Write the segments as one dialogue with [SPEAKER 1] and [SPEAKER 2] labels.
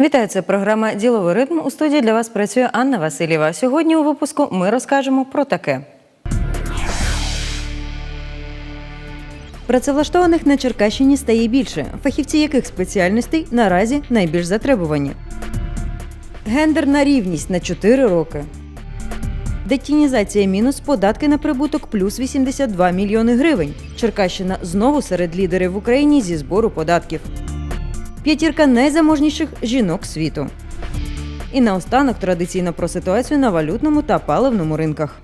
[SPEAKER 1] Вітаю, це програма Діловий ритм. У студії для вас працює Анна Васильєва. Сьогодні у випуску ми розкажемо про таке. Працевлаштованих на Черкащині стає більше, фахівці яких спеціальностей наразі найбільш затребувані. Гендерна рівність на 4 роки. Детінізація мінус податки на прибуток плюс 82 мільйони гривень. Черкащина знову серед лідерів в Україні зі збору податків. П'ятірка найзаможніших жінок світу. І наостанок традиційно про ситуацію на валютному та паливному ринках.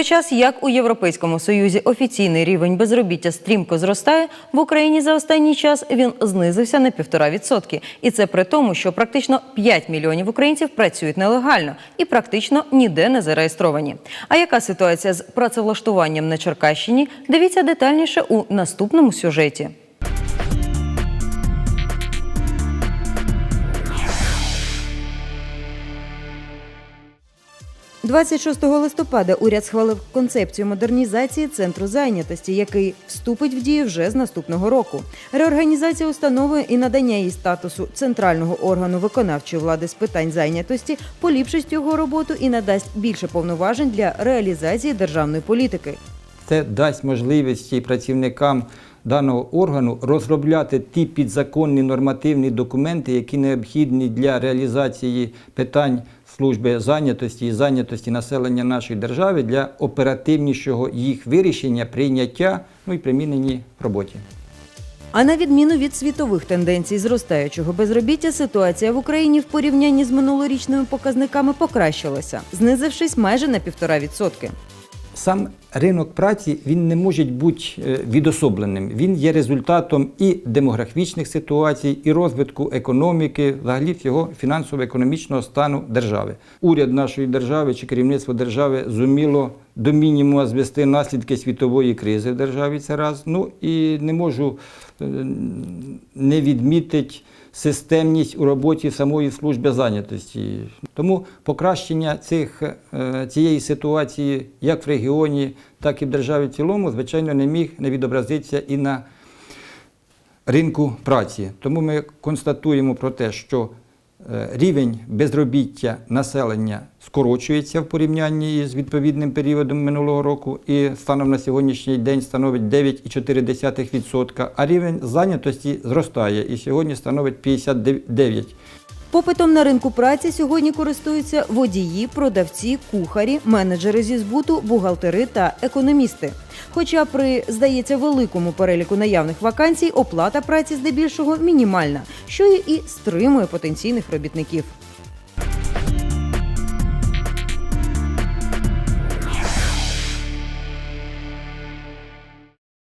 [SPEAKER 1] Той час, як у Європейському Союзі офіційний рівень безробіття стрімко зростає, в Україні за останній час він знизився на 1,5%. І це при тому, що практично 5 мільйонів українців працюють нелегально і практично ніде не зареєстровані. А яка ситуація з працевлаштуванням на Черкащині? Дивіться детальніше у наступному сюжеті. 26 листопада уряд схвалив концепцію модернізації центру зайнятості, який вступить в дію вже з наступного року. Реорганізація установи і надання їй статусу центрального органу виконавчої влади з питань зайнятості поліпшить його роботу і надасть більше повноважень для реалізації державної політики.
[SPEAKER 2] Це дасть можливості працівникам даного органу розробляти ті підзаконні нормативні документи, які необхідні для реалізації питань служби зайнятості і зайнятості населення нашої держави для оперативнішого їх вирішення, прийняття ну і примінені в роботі.
[SPEAKER 1] А на відміну від світових тенденцій зростаючого безробіття, ситуація в Україні в порівнянні з минулорічними показниками покращилася, знизившись майже на півтора відсотки.
[SPEAKER 2] Сам ринок праці він не може бути е, відособленим. Він є результатом і демографічних ситуацій, і розвитку економіки, взагалі всього фінансово-економічного стану держави. Уряд нашої держави чи керівництво держави зуміло до мінімуму звести наслідки світової кризи в державі. Це раз. Ну і не можу е, не відмітити системність у роботі самої служби зайнятості. Тому покращення цих, е, цієї ситуації як в регіоні, так і в державі в цілому, звичайно, не міг не відобразитися і на ринку праці. Тому ми констатуємо про те, що рівень безробіття населення скорочується в порівнянні з відповідним періодом минулого року і станом на сьогоднішній день становить 9,4%, а рівень зайнятості зростає і сьогодні становить 59%.
[SPEAKER 1] Попитом на ринку праці сьогодні користуються водії, продавці, кухарі, менеджери зі збуту, бухгалтери та економісти. Хоча при, здається, великому переліку наявних вакансій оплата праці здебільшого мінімальна, що і стримує потенційних робітників.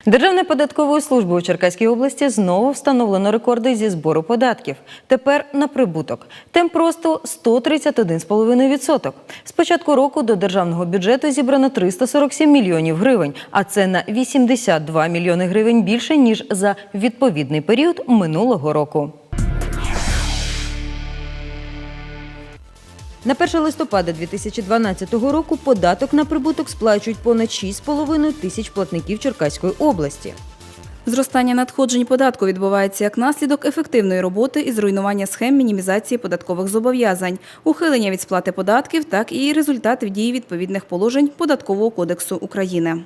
[SPEAKER 1] Державною податковою службою у Черкаській області знову встановлено рекорди зі збору податків. Тепер на прибуток. Темп росту 131,5%. З початку року до державного бюджету зібрано 347 мільйонів гривень, а це на 82 мільйони гривень більше ніж за відповідний період минулого року. На 1 листопада 2012 року податок на прибуток сплачують понад 6,5 тисяч платників Черкаської області.
[SPEAKER 3] Зростання надходжень податку відбувається як наслідок ефективної роботи і зруйнування схем мінімізації податкових зобов'язань, ухилення від сплати податків, так і результат в дії відповідних положень Податкового кодексу України.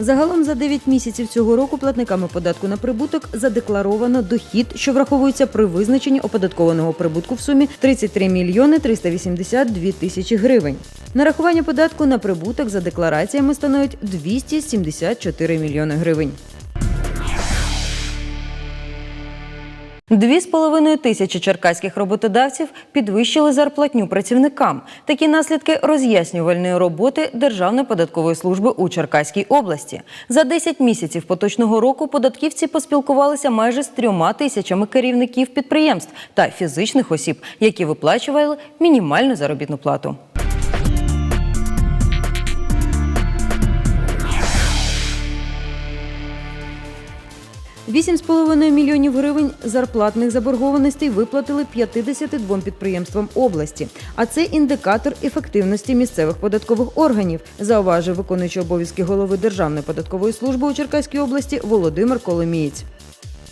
[SPEAKER 1] Загалом за 9 місяців цього року платниками податку на прибуток задекларовано дохід, що враховується при визначенні оподаткованого прибутку в сумі 33 мільйони 382 тисячі гривень. Нарахування податку на прибуток за деклараціями становить 274 мільйони гривень. Дві з половиною тисячі черкаських роботодавців підвищили зарплатню працівникам. Такі наслідки роз'яснювальної роботи Державної податкової служби у Черкаській області. За 10 місяців поточного року податківці поспілкувалися майже з трьома тисячами керівників підприємств та фізичних осіб, які виплачували мінімальну заробітну плату. Вісім з половиною мільйонів гривень зарплатних заборгованостей виплатили 52 підприємствам області. А це індикатор ефективності місцевих податкових органів, зауважив виконуючий обов'язки голови Державної податкової служби у Черкаській області Володимир Коломієць.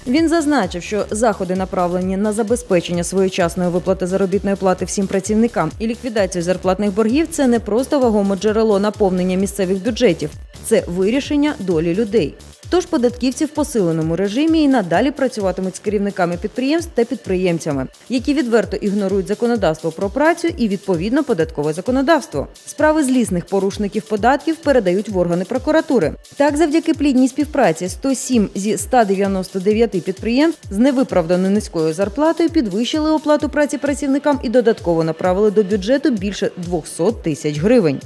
[SPEAKER 1] Він зазначив, що заходи направлені на забезпечення своєчасної виплати заробітної плати всім працівникам і ліквідацію зарплатних боргів це не просто вагоме джерело наповнення місцевих бюджетів, це вирішення долі людей. Тож податківці в посиленому режимі і надалі працюватимуть з керівниками підприємств та підприємцями, які відверто ігнорують законодавство про працю і відповідно податкове законодавство. Справи злісних порушників податків передають в органи прокуратури. Так, завдяки плідній співпраці 107 зі 199 підприємств з невиправдано низькою зарплатою підвищили оплату праці працівникам і додатково направили до бюджету більше 200 тисяч гривень.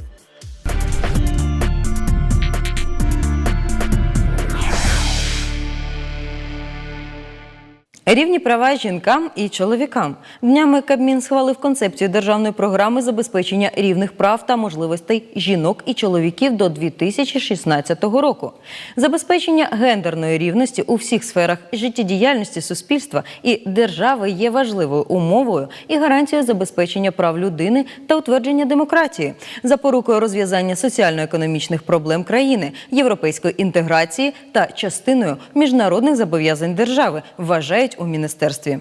[SPEAKER 1] Рівні права жінкам і чоловікам. Днями Кабмін схвалив концепцію державної програми забезпечення рівних прав та можливостей жінок і чоловіків до 2016 року. Забезпечення гендерної рівності у всіх сферах життєдіяльності суспільства і держави є важливою умовою і гарантією забезпечення прав людини та утвердження демократії, запорукою розв'язання соціально-економічних проблем країни, європейської інтеграції та частиною міжнародних зобов'язань держави, вважають у міністерстві.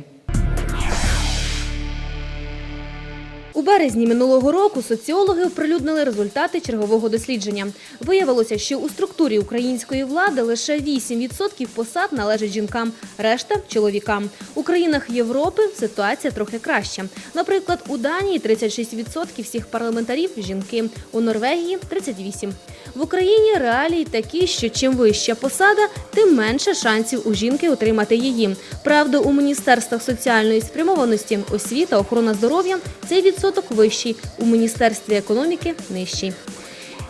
[SPEAKER 4] У березні минулого року соціологи оприлюднили результати чергового дослідження. Виявилося, що у структурі української влади лише 8% посад належать жінкам, решта чоловікам. У країнах Європи ситуація трохи краща. Наприклад, у Данії 36% всіх парламентарів жінки, у Норвегії 38%. В Україні реалії такі, що чим вища посада, тим менше шансів у жінки отримати її. Правда, у міністерствах соціальної спрямованості, освіта, охорона здоров'я цей відсоток вищий, у міністерстві економіки нижчий.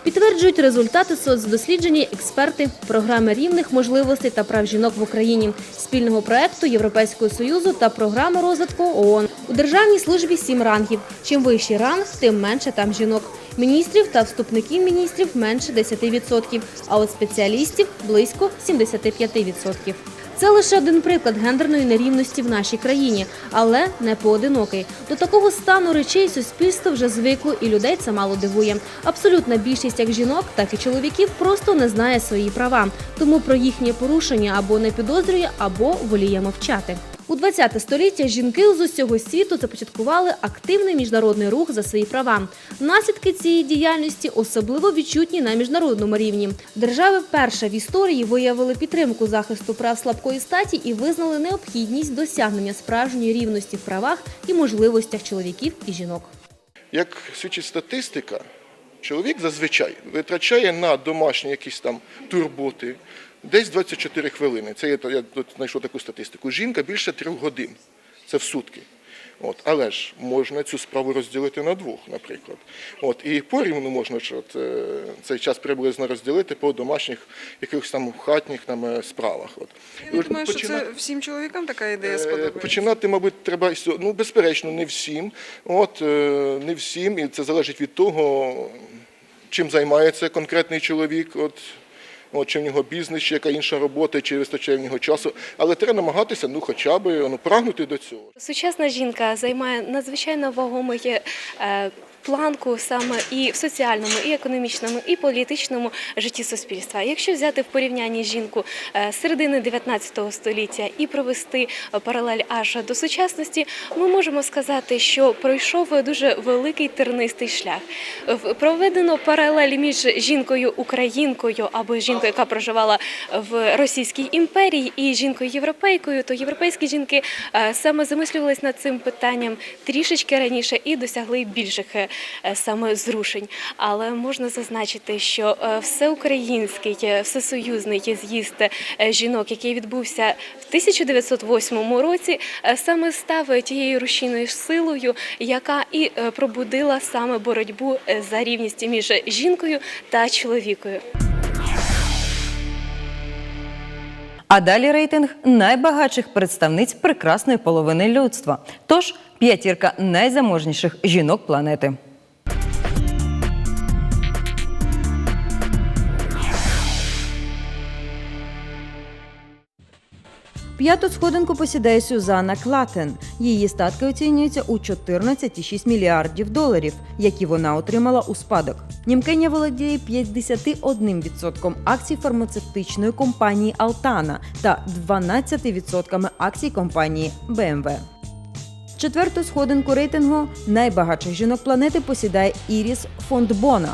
[SPEAKER 4] Підтверджують результати соцдослідження експерти програми рівних можливостей та прав жінок в Україні, спільного проекту Європейського союзу та програми розвитку ООН. У державній службі сім рангів. Чим вищий ранг, тим менше там жінок. Міністрів та вступників міністрів менше 10%, а от спеціалістів близько 75%. Це лише один приклад гендерної нерівності в нашій країні, але не поодинокий. До такого стану речей суспільство вже звикло і людей це мало дивує. Абсолютна більшість як жінок, так і чоловіків просто не знає свої права, тому про їхнє порушення або не підозрює, або воліє мовчати. У 20 століття жінки з усього світу започаткували активний міжнародний рух за свої права. Наслідки цієї діяльності особливо відчутні на міжнародному рівні. Держави вперше в історії виявили підтримку захисту прав слабкої статі і визнали необхідність досягнення справжньої рівності в правах і можливостях чоловіків і жінок.
[SPEAKER 5] Як свідчить статистика, чоловік зазвичай витрачає на домашні якісь там турботи десь 24 хвилини. Це я, я тут знайшов таку статистику. Жінка більше трьох годин. Це в сутки. От, але ж можна цю справу розділити на двох, наприклад. От, і порівну можна ж от, е, цей час приблизно розділити по домашніх якихось там хатніх там, е, справах. От.
[SPEAKER 6] Я не думаю, що це всім чоловікам така ідея
[SPEAKER 5] Е,
[SPEAKER 6] сподобається.
[SPEAKER 5] Починати, мабуть, треба ну, безперечно, не всім. От не всім, і це залежить від того, чим займається конкретний чоловік. От. От, чи в нього бізнес, чи яка інша робота, чи вистачає в нього часу. Але треба намагатися ну, хоча б ну, прагнути до цього.
[SPEAKER 7] Сучасна жінка займає надзвичайно вагомий е, планку саме і в соціальному, і економічному, і політичному житті суспільства. Якщо взяти в порівнянні жінку е, середини 19 століття і провести паралель аж до сучасності, ми можемо сказати, що пройшов дуже великий тернистий шлях. Проведено паралель між жінкою українкою або жінкою, яка проживала в Російській імперії, і жінкою європейкою, то європейські жінки е, саме замислювались над цим питанням трішечки раніше і досягли більших е, саме зрушень. Але можна зазначити, що е, всеукраїнський, е, всесоюзний з'їзд е, жінок, який відбувся в 1908 році, е, саме став тією рушійною силою, яка і е, пробудила саме боротьбу е, за рівність між жінкою та чоловікою.
[SPEAKER 1] А далі рейтинг найбагатших представниць прекрасної половини людства. Тож п'ятірка найзаможніших жінок планети. П'яту сходинку посідає Сюзанна Клатен. Її статки оцінюються у 14,6 мільярдів доларів, які вона отримала у спадок. Німкеня володіє 51% акцій фармацевтичної компанії Алтана та 12% акцій компанії BMW. Четверту сходинку рейтингу найбагатших жінок планети посідає Іріс Фондбона.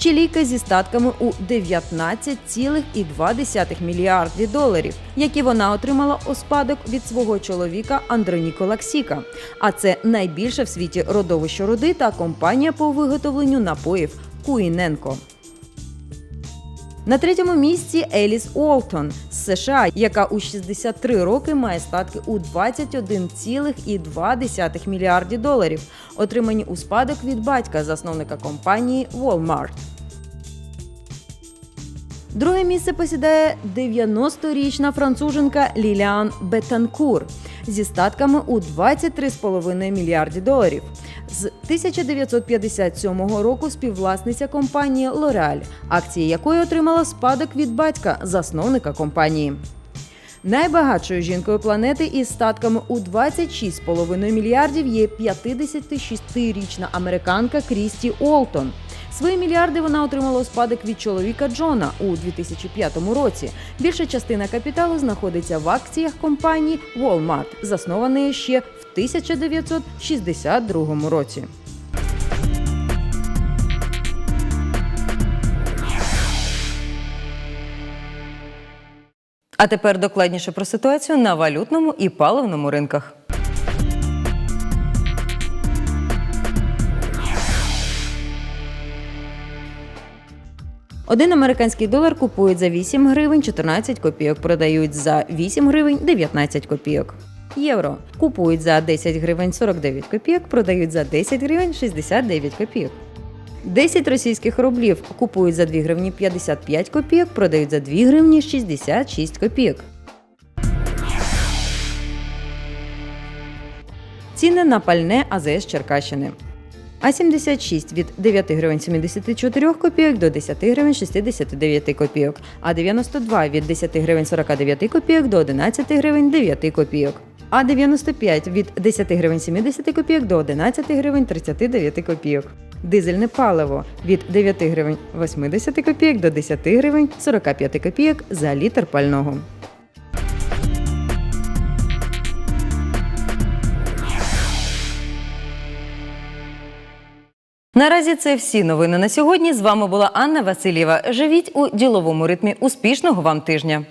[SPEAKER 1] Чилійка зі статками у 19,2 мільярди доларів, які вона отримала у спадок від свого чоловіка Андроніко Лаксіка. А це найбільше в світі родовище роди та компанія по виготовленню напоїв Куіненко. На третьому місці Еліс Уолтон з США, яка у 63 роки має статки у 21,2 мільярдів доларів, отримані у спадок від батька, засновника компанії Walmart. Друге місце посідає 90-річна француженка Ліліан Бетанкур зі статками у 23,5 мільярді доларів. З 1957 року співвласниця компанії Лореаль, акції якої отримала спадок від батька, засновника компанії. Найбагатшою жінкою планети із статками у 26,5 мільярдів є 56-річна американка Крісті Олтон. Свої мільярди вона отримала у спадок від чоловіка Джона у 2005 році. Більша частина капіталу знаходиться в акціях компанії Walmart, заснованої ще в 1962 році. А тепер докладніше про ситуацію на валютному і паливному ринках. Один американський долар купують за 8 гривень 14 копійок, продають за 8 гривень 19 копійок. Євро купують за 10 гривень 49 копійок, продають за 10 гривень 69 копійок. 10 російських рублів купують за 2 гривні 55 копійок, продають за 2 гривні 66 копійок. Ціни на пальне АЗС Черкащини. А76 від 9 гривень 74 копійок до 10 гривень 69 копійок, а 92 від 10 гривень 49 копійок до 11 гривень 9 копійок. А 95 від 10 гривень 70 копійок до 11 гривень 39 копійок. Дизельне паливо від 9 гривень 80 копійок до 10 гривень 45 копійок за літр пального. Наразі це всі новини на сьогодні. З вами була Анна Васильєва. Живіть у діловому ритмі. Успішного вам тижня!